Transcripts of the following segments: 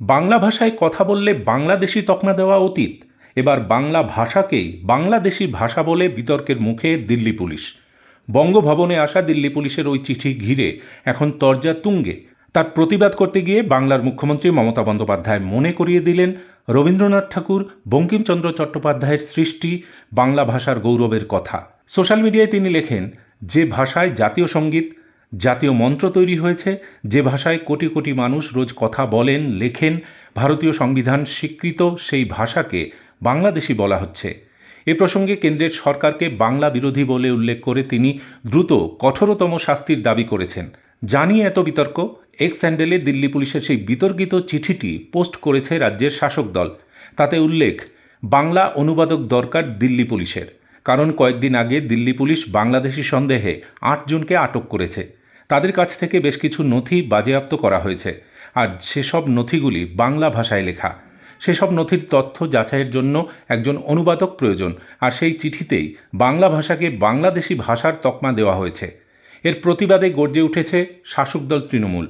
বাংলা ভাষায় কথা বললে বাংলাদেশি তকমা দেওয়া অতীত। এবার বাংলা ভাষাকেই বাংলাদেশি ভাষা বলে বিতর্কের মুখে দিল্লি পুলিশ। বঙ্গভবনে আসা দিল্লি পুলিশের ওই চিঠি ঘিরে এখন তরজা তুঙ্গে। তার প্রতিবাদ করতে গিয়ে বাংলার মুখ্যমন্ত্রী মমতা বন্দ্যোপাধ্যায় মনে করিয়ে দিলেন রবীন্দ্রনাথ ঠাকুর, বঙ্কিমচন্দ্র চট্টোপাধ্যায়ের সৃষ্টি, বাংলা ভাষার গৌরবের কথা। সোশ্যাল মিডিয়ায় তিনি লেখেন, যে ভাষায় জাতীয় সংগীত জাতীয় মন্ত্র তৈরি হয়েছে যে ভাষায় কোটি কোটি মানুষ রোজ কথা বলেন, লেখেন। ভারতীয় সংবিধান স্বীকৃত সেই ভাষাকে বাংলাদেশি বলা হচ্ছে। এ প্রসঙ্গে কেন্দ্রের সরকারকে বাংলা বিরোধী বলে উল্লেখ করে তিনি দ্রুত, কঠোরতম শাস্তির দাবি করেছেন। জানি এত বিতর্ক? এক্স হ্যান্ডেলে দিল্লি পুলিশের সেই বিতর্কিত চিঠিটি পোস্ট করেছে রাজ্যের শাসক দল। তাতে উল্লেখ, বাংলা অনুবাদক দরকার দিল্লি পুলিশের। কারণ কয়েকদিন আগে দিল্লি পুলিশ বাংলাদেশি সন্দেহে আটজনকে আটক করেছে। তাদের কাছ থেকে বেশ কিছু নথি বাজেয়াপ্ত করা হয়েছে। আর সেসব নথিগুলি বাংলা ভাষায় লেখা। সেসব নথির তথ্য যাচাইয়ের জন্য একজন অনুবাদক প্রয়োজন, আর সেই চিঠিতেই বাংলা ভাষাকে বাংলাদেশি ভাষার তকমা দেওয়া হয়েছে। এর প্রতিবাদে গর্জে উঠেছে শাসক দল তৃণমূল।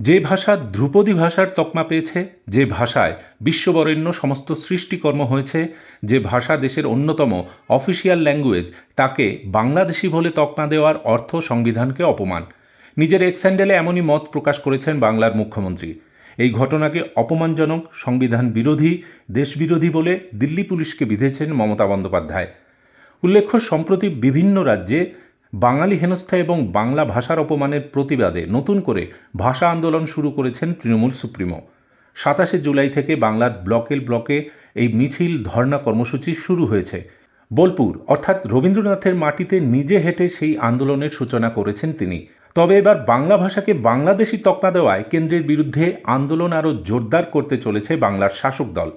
যে ভাষা ধ্রুপদী ভাষার তকমা পেয়েছে, যে ভাষায় বিশ্ববরেণ্য সমস্ত সৃষ্টিকর্ম হয়েছে, যে ভাষা দেশের অন্যতম অফিসিয়াল ল্যাঙ্গুয়েজ, তাকে বাংলাদেশি বলে তকমা দেওয়ার অর্থ সংবিধানকে অপমান। নিজের এক্স হ্যান্ডেলে এমনই মত প্রকাশ করেছেন বাংলার মুখ্যমন্ত্রী। এই ঘটনাকে অপমানজনক সংবিধান বিরোধী দেশবিরোধী বলে দিল্লি পুলিশকে বিধেছেন মমতা বন্দ্যোপাধ্যায়। উল্লেখ্য, সম্প্রতি বিভিন্ন রাজ্যে বাঙালি হেনস্থা এবং বাংলা ভাষার অপমানের প্রতিবাদে নতুন করে ভাষা আন্দোলন শুরু করেছেন তৃণমূল সুপ্রিমো। সাতাশে জুলাই থেকে বাংলার ব্লকের ব্লকে এই মিছিল ধর্ণা কর্মসূচি শুরু হয়েছে। বোলপুর, অর্থাৎ রবীন্দ্রনাথের মাটিতে নিজে হেঁটে সেই আন্দোলনের সূচনা করেছেন তিনি। তবে এবার বাংলা ভাষাকে বাংলাদেশি তকমা দেওয়ায় কেন্দ্রের বিরুদ্ধে আন্দোলন আরও জোরদার করতে চলেছে বাংলার শাসক দল।